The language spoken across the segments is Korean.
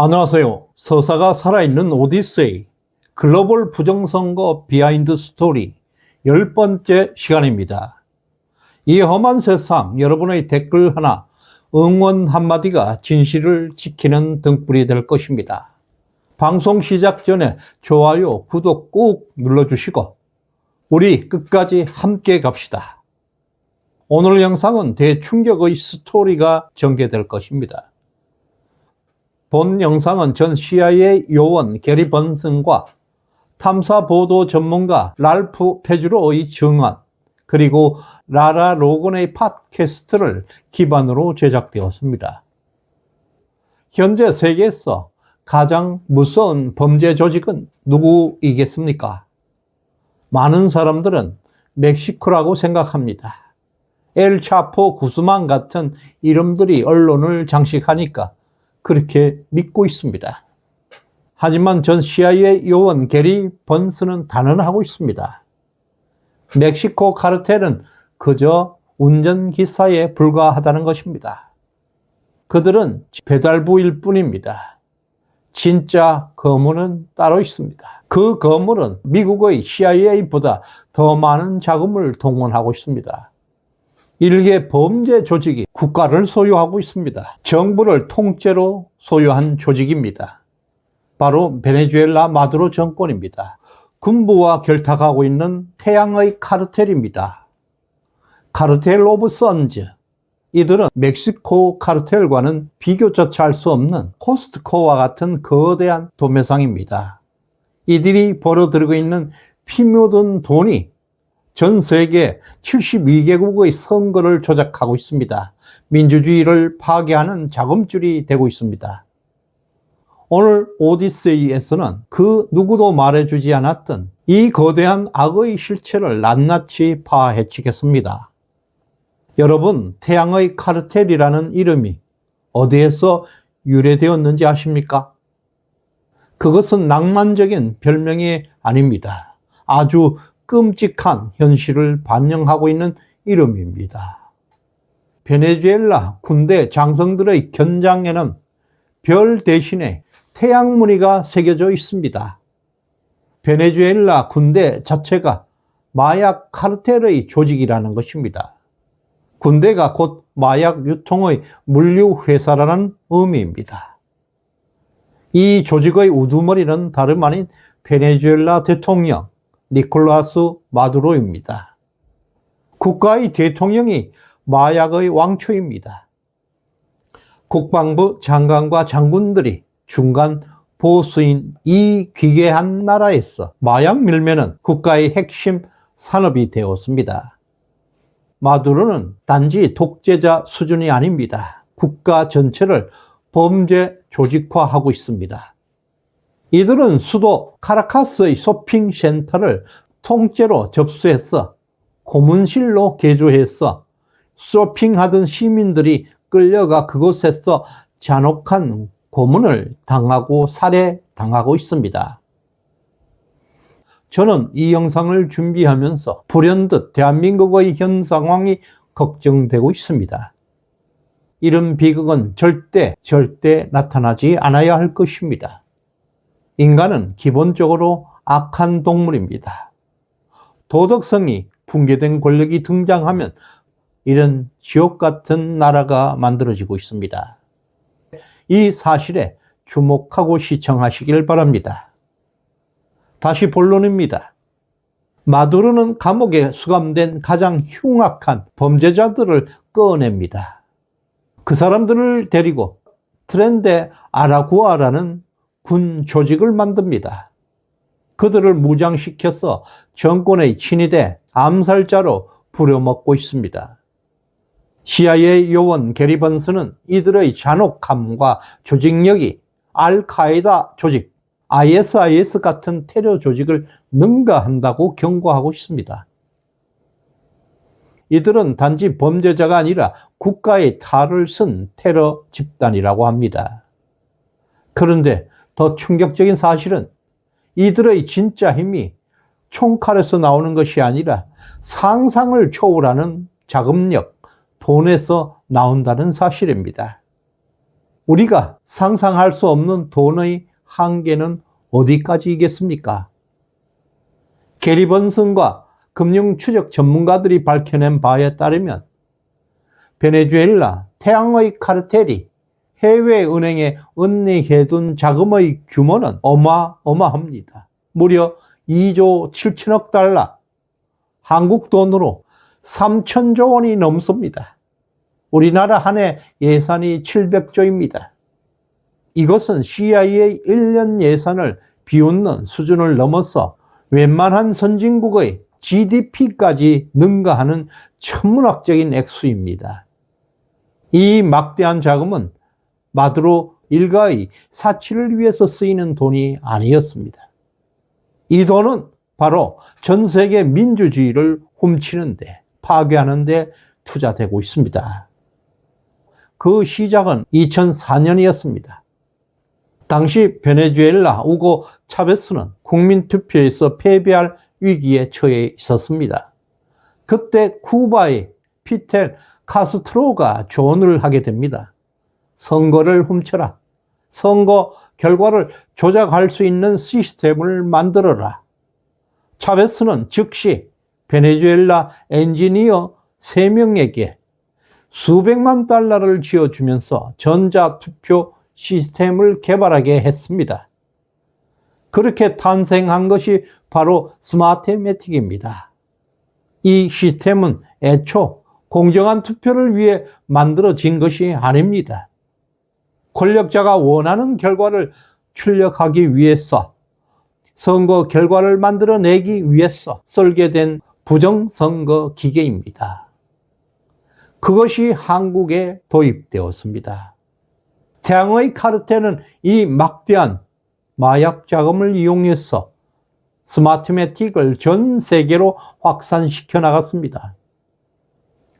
안녕하세요. 서사가 살아있는 오디세이 글로벌 부정선거 비하인드 스토리 열 번째 시간입니다. 이 험한 세상 여러분의 댓글 하나, 응원 한마디가 진실을 지키는 등불이 될 것입니다. 방송 시작 전에 좋아요, 구독 꾹 눌러주시고 우리 끝까지 함께 갑시다. 오늘 영상은 대충격의 스토리가 전개될 것입니다. 본 영상은 전 CIA 요원 게리 번슨과 탐사 보도 전문가 랄프 페주로의 증언, 그리고 라라 로건의 팟캐스트를 기반으로 제작되었습니다. 현재 세계에서 가장 무서운 범죄 조직은 누구이겠습니까? 많은 사람들은 멕시코라고 생각합니다. 엘 차포 구스만 같은 이름들이 언론을 장식하니까 그렇게 믿고 있습니다. 하지만 전 CIA 요원 게리 번스는 단언하고 있습니다. 멕시코 카르텔은 그저 운전기사에 불과하다는 것입니다. 그들은 배달부일 뿐입니다. 진짜 거물은 따로 있습니다. 그 거물은 미국의 CIA보다 더 많은 자금을 동원하고 있습니다. 일개 범죄 조직이 국가를 소유하고 있습니다. 정부를 통째로 소유한 조직입니다. 바로 베네수엘라 마두로 정권입니다. 군부와 결탁하고 있는 태양의 카르텔입니다. 카르텔 오브 선즈. 이들은 멕시코 카르텔과는 비교조차 할 수 없는 코스트코와 같은 거대한 도매상입니다. 이들이 벌어들이고 있는 피 묻은 돈이 전 세계 72개국의 선거를 조작하고 있습니다. 민주주의를 파괴하는 자금줄이 되고 있습니다. 오늘 오디세이에서는 그 누구도 말해주지 않았던 이 거대한 악의 실체를 낱낱이 파헤치겠습니다. 여러분, 태양의 카르텔이라는 이름이 어디에서 유래되었는지 아십니까? 그것은 낭만적인 별명이 아닙니다. 아주 끔찍한 현실을 반영하고 있는 이름입니다. 베네수엘라 군대 장성들의 견장에는 별 대신에 태양 무늬가 새겨져 있습니다. 베네수엘라 군대 자체가 마약 카르텔의 조직이라는 것입니다. 군대가 곧 마약 유통의 물류 회사라는 의미입니다. 이 조직의 우두머리는 다름 아닌 베네수엘라 대통령 니콜라스 마두로입니다. 국가의 대통령이 마약의 왕초입니다. 국방부 장관과 장군들이 중간 보수인 이 귀괴한 나라에서 마약 밀매는 국가의 핵심 산업이 되었습니다. 마두로는 단지 독재자 수준이 아닙니다. 국가 전체를 범죄 조직화하고 있습니다. 이들은 수도 카라카스의 쇼핑센터를 통째로 접수해서 고문실로 개조해서 쇼핑하던 시민들이 끌려가 그곳에서 잔혹한 고문을 당하고 살해당하고 있습니다. 저는 이 영상을 준비하면서 불현듯 대한민국의 현 상황이 걱정되고 있습니다. 이런 비극은 절대, 절대 나타나지 않아야 할 것입니다. 인간은 기본적으로 악한 동물입니다. 도덕성이 붕괴된 권력이 등장하면 이런 지옥 같은 나라가 만들어지고 있습니다. 이 사실에 주목하고 시청하시길 바랍니다. 다시 본론입니다. 마두로는 감옥에 수감된 가장 흉악한 범죄자들을 꺼냅니다. 그 사람들을 데리고 트렌데 아라구아라는 군 조직을 만듭니다. 그들을 무장시켜서 정권의 친위대 암살자로 부려먹고 있습니다. CIA 요원 게리 번스는 이들의 잔혹함과 조직력이 알카에다 조직, ISIS 같은 테러 조직을 능가한다고 경고하고 있습니다. 이들은 단지 범죄자가 아니라 국가의 탈을 쓴 테러 집단이라고 합니다. 그런데 더 충격적인 사실은 이들의 진짜 힘이 총칼에서 나오는 것이 아니라 상상을 초월하는 자금력, 돈에서 나온다는 사실입니다. 우리가 상상할 수 없는 돈의 한계는 어디까지이겠습니까? 게리 번슨과 금융 추적 전문가들이 밝혀낸 바에 따르면 베네수엘라 태양의 카르텔이 해외 은행에 은닉해둔 자금의 규모는 어마어마합니다. 무려 2조 7천억 달러, 한국 돈으로 3천조 원이 넘습니다. 우리나라 한 해 예산이 700조입니다. 이것은 CIA 1년 예산을 비웃는 수준을 넘어서 웬만한 선진국의 GDP까지 능가하는 천문학적인 액수입니다. 이 막대한 자금은 마두로 일가의 사치를 위해서 쓰이는 돈이 아니었습니다. 이 돈은 바로 전 세계 민주주의를 훔치는데, 파괴하는데 투자되고 있습니다. 그 시작은 2004년이었습니다. 당시 베네수엘라 우고 차베스는 국민투표에서 패배할 위기에 처해 있었습니다. 그때 쿠바의 피텔 카스트로가 조언을 하게 됩니다. 선거를 훔쳐라. 선거 결과를 조작할 수 있는 시스템을 만들어라. 차베스는 즉시 베네수엘라 엔지니어 3명에게 수백만 달러를 쥐어주면서 전자투표 시스템을 개발하게 했습니다. 그렇게 탄생한 것이 바로 스마트매틱입니다. 이 시스템은 애초 공정한 투표를 위해 만들어진 것이 아닙니다. 권력자가 원하는 결과를 출력하기 위해서 선거 결과를 만들어내기 위해서 설계된 부정선거 기계입니다. 그것이 한국에 도입되었습니다. 태양의 카르텔은 이 막대한 마약 자금을 이용해서 스마트매틱을 전 세계로 확산시켜 나갔습니다.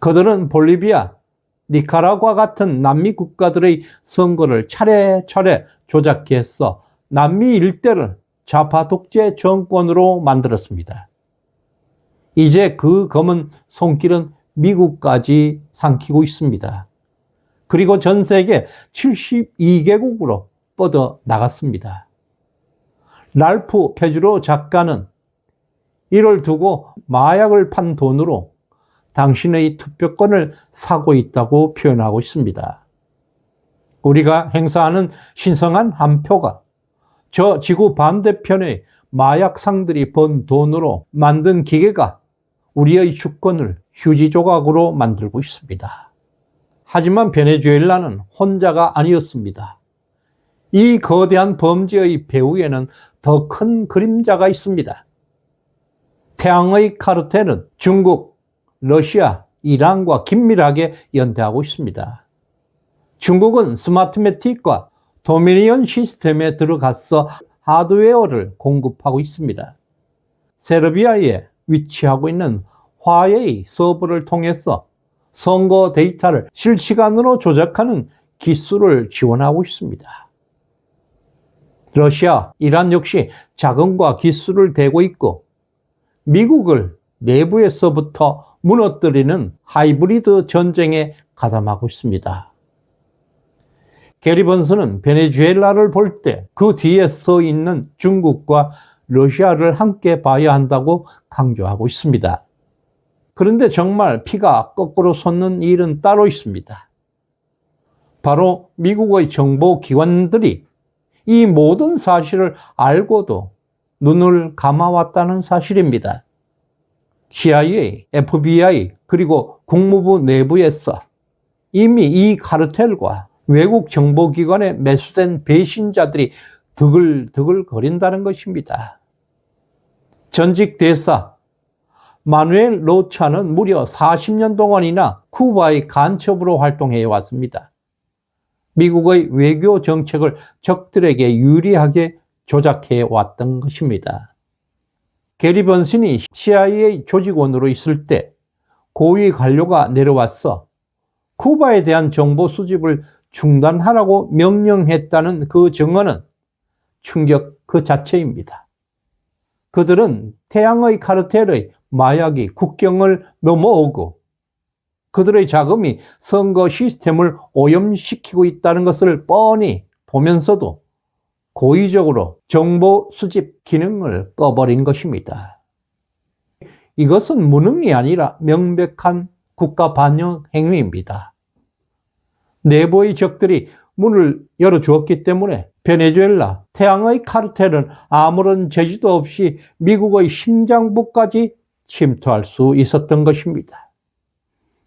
그들은 볼리비아, 니카라과 같은 남미 국가들의 선거를 차례차례 조작해서 남미 일대를 좌파 독재 정권으로 만들었습니다. 이제 그 검은 손길은 미국까지 삼키고 있습니다. 그리고 전 세계 72개국으로 뻗어 나갔습니다. 랄프 페주로 작가는 이를 두고 마약을 판 돈으로 당신의 투표권을 사고 있다고 표현하고 있습니다. 우리가 행사하는 신성한 한 표가 저 지구 반대편의 마약상들이 번 돈으로 만든 기계가 우리의 주권을 휴지 조각으로 만들고 있습니다. 하지만 베네수엘라는 혼자가 아니었습니다. 이 거대한 범죄의 배후에는 더 큰 그림자가 있습니다. 태양의 카르텔은 중국, 러시아, 이란과 긴밀하게 연대하고 있습니다. 중국은 스마트매틱과 도미니언 시스템에 들어가서 하드웨어를 공급하고 있습니다. 세르비아에 위치하고 있는 화웨이 서버를 통해서 선거 데이터를 실시간으로 조작하는 기술을 지원하고 있습니다. 러시아, 이란 역시 자금과 기술을 대고 있고 미국을 내부에서부터 무너뜨리는 하이브리드 전쟁에 가담하고 있습니다. 게리 번스는 베네수엘라를 볼 때 그 뒤에 서 있는 중국과 러시아를 함께 봐야 한다고 강조하고 있습니다. 그런데 정말 피가 거꾸로 솟는 일은 따로 있습니다. 바로 미국의 정보기관들이 이 모든 사실을 알고도 눈을 감아왔다는 사실입니다. CIA, FBI, 그리고 국무부 내부에서 이미 이 카르텔과 외국 정보기관에 매수된 배신자들이 드글드글 거린다는 것입니다. 전직 대사 마누엘 로차는 무려 40년 동안이나 쿠바의 간첩으로 활동해 왔습니다. 미국의 외교 정책을 적들에게 유리하게 조작해 왔던 것입니다. 게리 번슨이 CIA 조직원으로 있을 때 고위 관료가 내려와서 쿠바에 대한 정보 수집을 중단하라고 명령했다는 그 증언은 충격 그 자체입니다. 그들은 태양의 카르텔의 마약이 국경을 넘어오고 그들의 자금이 선거 시스템을 오염시키고 있다는 것을 뻔히 보면서도 고의적으로 정보 수집 기능을 꺼버린 것입니다. 이것은 무능이 아니라 명백한 국가 반영 행위입니다. 내부의 적들이 문을 열어주었기 때문에 베네수엘라, 태양의 카르텔은 아무런 제지도 없이 미국의 심장부까지 침투할 수 있었던 것입니다.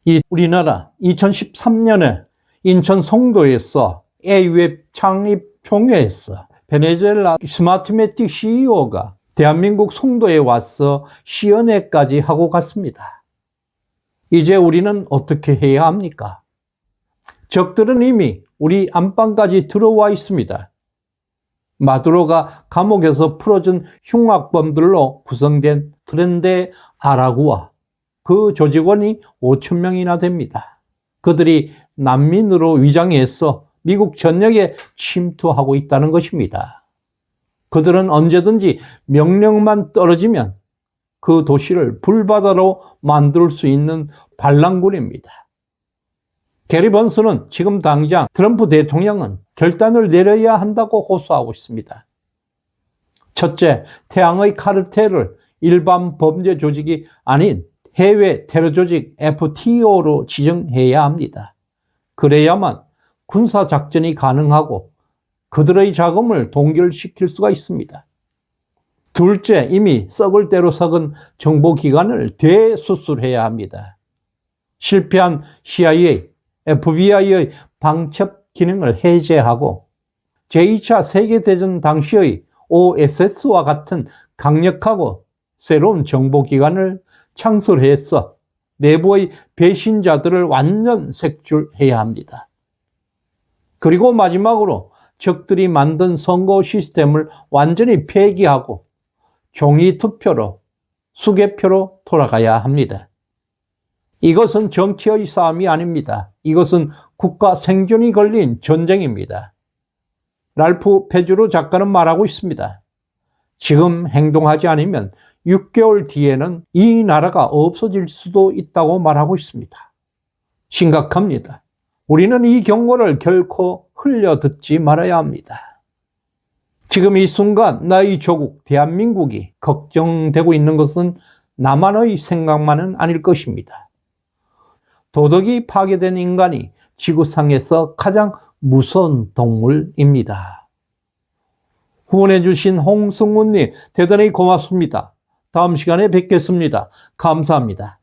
이 우리나라 2013년에 인천 송도에서 A웹 창립 총회에서 베네수엘라 스마트매틱 CEO가 대한민국 송도에 와서 시연회까지 하고 갔습니다. 이제 우리는 어떻게 해야 합니까? 적들은 이미 우리 안방까지 들어와 있습니다. 마두로가 감옥에서 풀어준 흉악범들로 구성된 트렌데 아라구와 그 조직원이 5천 명이나 됩니다. 그들이 난민으로 위장해서 미국 전역에 침투하고 있다는 것입니다. 그들은 언제든지 명령만 떨어지면 그 도시를 불바다로 만들 수 있는 반란군입니다. 게리 번스는 지금 당장 트럼프 대통령은 결단을 내려야 한다고 호소하고 있습니다. 첫째, 태양의 카르텔을 일반 범죄 조직이 아닌 해외 테러 조직 FTO로 지정해야 합니다. 그래야만 군사 작전이 가능하고 그들의 자금을 동결시킬 수가 있습니다. 둘째, 이미 썩을 대로 썩은 정보기관을 대수술해야 합니다. 실패한 CIA, FBI의 방첩 기능을 해제하고 제2차 세계대전 당시의 OSS와 같은 강력하고 새로운 정보기관을 창설해서 내부의 배신자들을 완전 색출해야 합니다. 그리고 마지막으로 적들이 만든 선거 시스템을 완전히 폐기하고 종이 투표로 수개표로 돌아가야 합니다. 이것은 정치의 싸움이 아닙니다. 이것은 국가 생존이 걸린 전쟁입니다. 랄프 페주로 작가는 말하고 있습니다. 지금 행동하지 않으면 6개월 뒤에는 이 나라가 없어질 수도 있다고 말하고 있습니다. 심각합니다. 우리는 이 경고를 결코 흘려 듣지 말아야 합니다. 지금 이 순간 나의 조국 대한민국이 걱정되고 있는 것은 나만의 생각만은 아닐 것입니다. 도덕이 파괴된 인간이 지구상에서 가장 무서운 동물입니다. 후원해주신 홍승훈님, 대단히 고맙습니다. 다음 시간에 뵙겠습니다. 감사합니다.